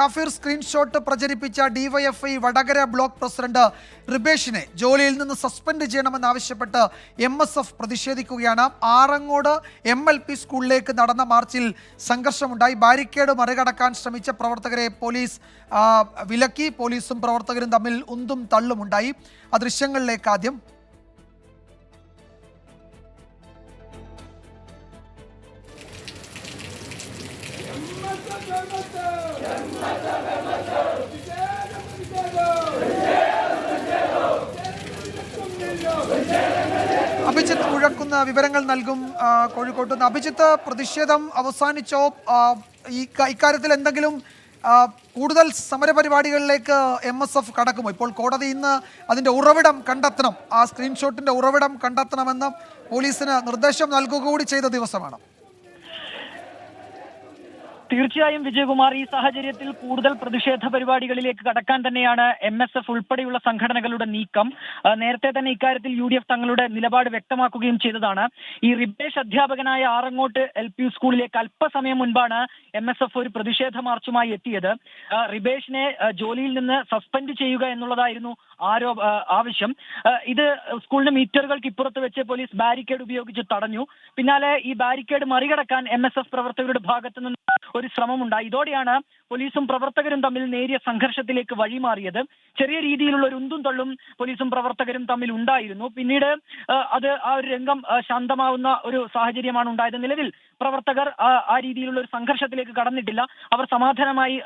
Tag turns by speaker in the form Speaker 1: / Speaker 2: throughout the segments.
Speaker 1: കാഫിർ സ്ക്രീൻഷോട്ട് പ്രചരിപ്പിച്ച DYFI Vadakara block president റിബേഷിനെ ജോലിയിൽ നിന്ന് സസ്പെൻഡ് ചെയ്യണമെന്നാവശ്യപ്പെട്ട് എം എസ് എഫ് പ്രതിഷേധിക്കുകയാണ്. ആറങ്ങോട് എം എൽ പി സ്കൂളിലേക്ക് നടന്ന മാർച്ചിൽ സംഘർഷമുണ്ടായി. ബാരിക്കേഡ് മറികടക്കാൻ ശ്രമിച്ച പ്രവർത്തകരെ പോലീസ് വിലക്കി. പോലീസും പ്രവർത്തകരും തമ്മിൽ ഉന്തും തള്ളുമുണ്ടായി. ആ ദൃശ്യങ്ങളിലേക്ക് ആദ്യം. അഭിജിത്ത് മുഴക്കുന്ന വിവരങ്ങൾ നൽകും കോഴിക്കോട്ട് നിന്ന്. അഭിജിത്ത് പ്രതിഷേധം അവസാനിച്ചോ? ഈ ഇക്കാര്യത്തിൽ എന്തെങ്കിലും കൂടുതൽ സമരപരിപാടികളിലേക്ക് എം എസ് എഫ് കടക്കുമോ? ഇപ്പോൾ കോടതി ഇന്ന് അതിന്റെ ഉറവിടം കണ്ടെത്തണം. ആ സ്ക്രീൻഷോട്ടിന്റെ ഉറവിടം കണ്ടെത്തണമെന്ന് പോലീസിന് നിർദ്ദേശം നൽകുക കൂടി ചെയ്ത ദിവസമാണ്.
Speaker 2: തീർച്ചയായും വിജയകുമാർ ഈ സാഹചര്യത്തിൽ കൂടുതൽ പ്രതിഷേധ പരിപാടികളിലേക്ക് കടക്കാൻ തന്നെയാണ് എം എസ് എഫ് ഉൾപ്പെടെയുള്ള സംഘടനകളുടെ നീക്കം. നേരത്തെ തന്നെ ഇക്കാര്യത്തിൽ യു ഡി എഫ് തങ്ങളുടെ നിലപാട് വ്യക്തമാക്കുകയും ചെയ്തതാണ്. ഈ റിബേഷ് അധ്യാപകനായ ആറങ്ങോട്ട് എൽ പി സ്കൂളിലേക്ക് അല്പസമയം മുൻപാണ് എം എസ് എഫ് ഒരു പ്രതിഷേധ മാർച്ചുമായി എത്തിയത്. റിബേഷിനെ ജോലിയിൽ നിന്ന് സസ്പെൻഡ് ചെയ്യുക എന്നുള്ളതായിരുന്നു ആരോ ആവശ്യം. ഇത് സ്കൂളിന് മീറ്ററുകൾക്ക് ഇപ്പുറത്ത് വെച്ച് പോലീസ് ബാരിക്കേഡ് ഉപയോഗിച്ച് തടഞ്ഞു. പിന്നാലെ ഈ ബാരിക്കേഡ് മറികടക്കാൻ എം പ്രവർത്തകരുടെ ഭാഗത്തു നിന്ന് ഒരു ശ്രമമുണ്ടായി. ഇതോടെയാണ് പോലീസും പ്രവർത്തകരും തമ്മിൽ നേരിയ സംഘർഷത്തിലേക്ക് വഴിമാറിയത്. ചെറിയ രീതിയിലുള്ള ഒരു ഉന്തും തള്ളും പോലീസും പ്രവർത്തകരും തമ്മിൽ ഉണ്ടായിരുന്നു. പിന്നീട് അത് ആ ഒരു രംഗം ശാന്തമാവുന്ന ഒരു സാഹചര്യമാണ് ഉണ്ടായത്. നിലവിൽ പ്രവർത്തകർ ആ, രീതിയിലുള്ള ഒരു സംഘർഷത്തിലേക്ക് കടന്നിട്ടില്ല. അവർ സമാധാനമായി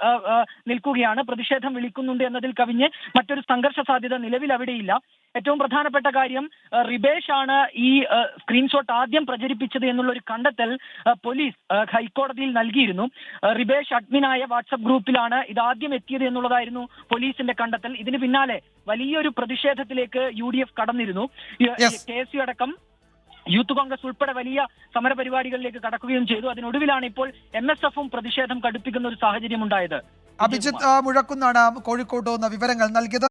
Speaker 2: നിൽക്കുകയാണ്. പ്രതിഷേധം വിളിക്കുന്നുണ്ട് എന്നതിൽ കവിഞ്ഞ് മറ്റൊരു സംഘർഷ സാധ്യത നിലവിൽ അവിടെയില്ല. ഏറ്റവും പ്രധാനപ്പെട്ട കാര്യം റിബേഷ് ആണ് ഈ സ്ക്രീൻഷോട്ട് ആദ്യം പ്രചരിപ്പിച്ചത് എന്നുള്ള ഒരു കണ്ടെത്തൽ പോലീസ് ഹൈക്കോടതിയിൽ നൽകിയിരുന്നു. റിബേഷ് അഡ്മിനായ വാട്സപ്പ് ഗ്രൂപ്പിലാണ് ഇത് ആദ്യം എത്തിയത് എന്നുള്ളതായിരുന്നു പോലീസിന്റെ കണ്ടെത്തൽ. ഇതിന് പിന്നാലെ വലിയൊരു പ്രതിഷേധത്തിലേക്ക് യു ഡി എഫ് കടന്നിരുന്നു. കെ എസ് യു അടക്കം യൂത്ത് കോൺഗ്രസ് ഉൾപ്പെടെ വലിയ സമരപരിപാടികളിലേക്ക് കടക്കുകയും ചെയ്തു. അതിനൊടുവിലാണ് ഇപ്പോൾ എം എസ് എഫും പ്രതിഷേധം കടുപ്പിക്കുന്ന ഒരു സാഹചര്യം ഉണ്ടായത്
Speaker 1: അഭിജിത്ത് മുഴക്കുന്നാണ് കോഴിക്കോട്ട് വിവരങ്ങൾ നൽകിയത്.